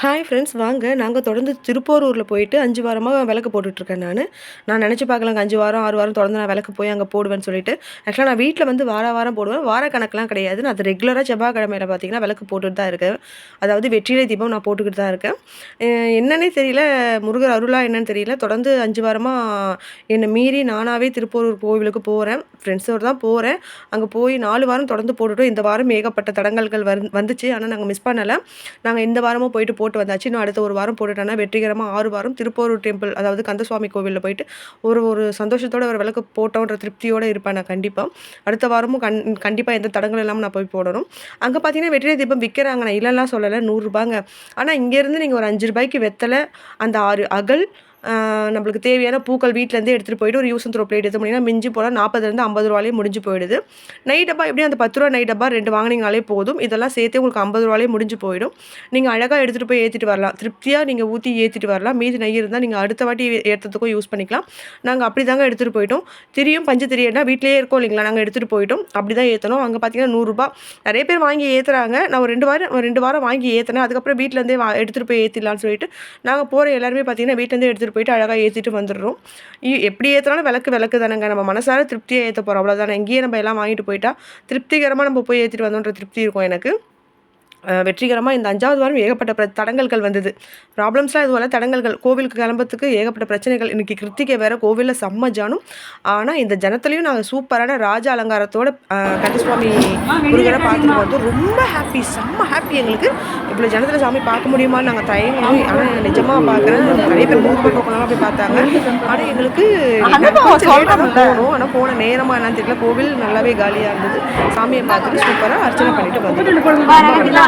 Hi friends வாங்க. நாங்கள் தொடர்ந்து திருப்போரூரில் போயிட்டு அஞ்சு வாரமாக விளக்கு போட்டுட்ருக்கேன் நான். நான் நினச்சி பார்க்கலாங்க அஞ்சு வாரம் ஆறு வாரம் தொடர்ந்து நான் விளக்கு போய் அங்கே போடுவேன்னு சொல்லிட்டு. ஆக்சுவலாக நான் வீட்டில் வந்து வார வாரம் போடுவேன். வார கணக்கெலாம் கிடையாது. நான் அது ரெகுலராக செவ்வாய்க்கிழமையில் பார்த்தீங்கன்னா விளக்கு போட்டுட்டு தான் இருக்கேன். அதாவது வெற்றிலை தீபம் நான் போட்டுக்கிட்டு தான் இருக்கேன். என்னன்னே தெரியல. முருகர் அருளா என்னன்னு தெரியல. தொடர்ந்து அஞ்சு வாரமாக என்னை மீறி நானாகவே திருப்போரூர் கோவிலுக்கு போகிறேன் ஃப்ரெண்ட்ஸோடு தான் போகிறேன் அங்கே போய் நாலு வாரம் தொடர்ந்து போட்டுட்டோம். இந்த வாரம் ஏகப்பட்ட தடங்கல்கள் வந்து வந்துச்சு. ஆனால் நாங்கள் மிஸ் பண்ணலை. நாங்கள் இந்த வாரமும் போயிட்டு போட்டு வந்தாச்சு. இன்னும் அடுத்த ஒரு வாரம் போட்டுட்டேன்னா வெற்றிகரமாக ஆறு வாரம் திருப்போரூர் டெம்பிள் அதாவது கந்தசுவாமி கோவிலில் போயிட்டு ஒரு ஒரு சந்தோஷத்தோட ஒரு விளக்கு போட்டோன்ற திருப்தியோடு இருப்பேன் நான் கண்டிப்பாக அடுத்த வாரமும் கண் கண்டிப்பாக எந்த தடங்களும் இல்லாமல் நான் போய் போடணும். அங்கே பார்த்தீங்கன்னா வெற்றிலை தீபம் விற்கிறாங்க நான் இல்லைலாம் சொல்லலை. நூறுரூபாங்க ஆனால் இங்கேருந்து நீங்கள் ஒரு அஞ்சு ரூபாய்க்கு வெத்தலை அந்த ஆறு அகல் நம்மளுக்கு தேவையான பூக்கள் வீட்டிலேருந்தே எடுத்துகிட்டு போயிட்டு ஒரு யூஸ் அண்ட் த்ரோ பிளேட் எடுத்து பண்ணிங்கன்னா மிஞ்சி போனால் நாற்பதுலேருந்து ஐம்பது ரூபாலே முடிஞ்சு போயிடுது. நைட் டப்பா எப்படியும் அந்த பத்து ரூபா நைட் டப்பா ரெண்டு வாங்கினீங்கனாலே போதும். இதெல்லாம் சேர்த்து உங்களுக்கு ஐம்பது ரூபாலே முடிஞ்சு போயிடும். நீங்கள் அழகாக எடுத்துகிட்டு போய் ஏற்றிட்டு வரலாம். திருப்தியாக நீங்கள் ஊற்றி ஏற்றிட்டு வரலாம். மீதி நெய் இருந்தால் நீங்கள் அடுத்த வாட்டி ஏற்றுறதுக்கும் யூஸ் பண்ணிக்கலாம். நாங்கள் அப்படி தாங்க எடுத்துகிட்டு போயிட்டோம். திரியும் பஞ்சு திரியன்னா வீட்டிலேயே இருக்கோம் இல்லைங்களா? நாங்கள் எடுத்துகிட்டு போயிட்டோம். அப்படி தான் ஏற்றணும் அங்கே பார்த்தீங்கன்னா நூறுரூபா நிறைய பேர் வாங்கி ஏற்றுறாங்க நான் ஒரு ரெண்டு வாரம் ஒரு ரெண்டு வாரம் வாங்கி ஏற்றினேன் அதுக்கப்புறம் வீட்டிலேருந்தே வா எடுத்துகிட்டு போய் ஏற்றிடலான்னு சொல்லிட்டு நாங்கள் போகிற எல்லாருமே பார்த்தீங்கன்னா வீட்டிலேருந்தே எடுத்துகிட்டு போயிட்டு அழகாக ஏற்றிட்டு வந்துடுறோம். எப்படி ஏற்றினாலும் விளக்கு விளக்கு தானேங்க. நம்ம மனசார திருப்தியாக ஏற்ற போகிறோம் அவ்வளோதானே இங்கேயே நம்ம எல்லாம் வாங்கிட்டு போயிட்டா திருப்திகரமாக நம்ம போய் ஏற்றிட்டு வந்தோன்ற திருப்தி இருக்கும் எனக்கு. வெற்றிகரமாக இந்த அஞ்சாவது வாரம் ஏகப்பட்ட தடங்கல்கள் வந்தது. ப்ராப்ளம்ஸ்லாம் இதுவரை தடங்கல்கள். கோவிலுக்கு கிளம்புறதுக்கு ஏகப்பட்ட பிரச்சனைகள். இன்றைக்கி கிருத்திகை வேறு. கோவிலில் செம்ம ஜானும். ஆனால் இந்த ஜனத்துலேயும் நாங்கள் சூப்பரான ராஜ அலங்காரத்தோட கந்தசுவாமி முருகனை பார்த்துட்டு வந்தோம் ரொம்ப ஹாப்பி செம்ம ஹாப்பி எங்களுக்கு. இவ்வளோ ஜனத்தில் சாமி பார்க்க முடியுமான்னு நாங்கள் தயங்கணும் ஆனால் நிஜமாக பார்க்குறேன். நிறைய பேர் மூவ் பண்ணுறவங்களாம் போய் பார்த்தாங்க. ஆனால் எங்களுக்கு போகணும் ஆனால் போன நேரமாக என்னன்னு தெரியல. கோவில் நல்லாவே காலியாக இருந்தது. சாமியை பார்த்துட்டு சூப்பராக அர்ச்சனை பண்ணிட்டு வந்துட்டோம்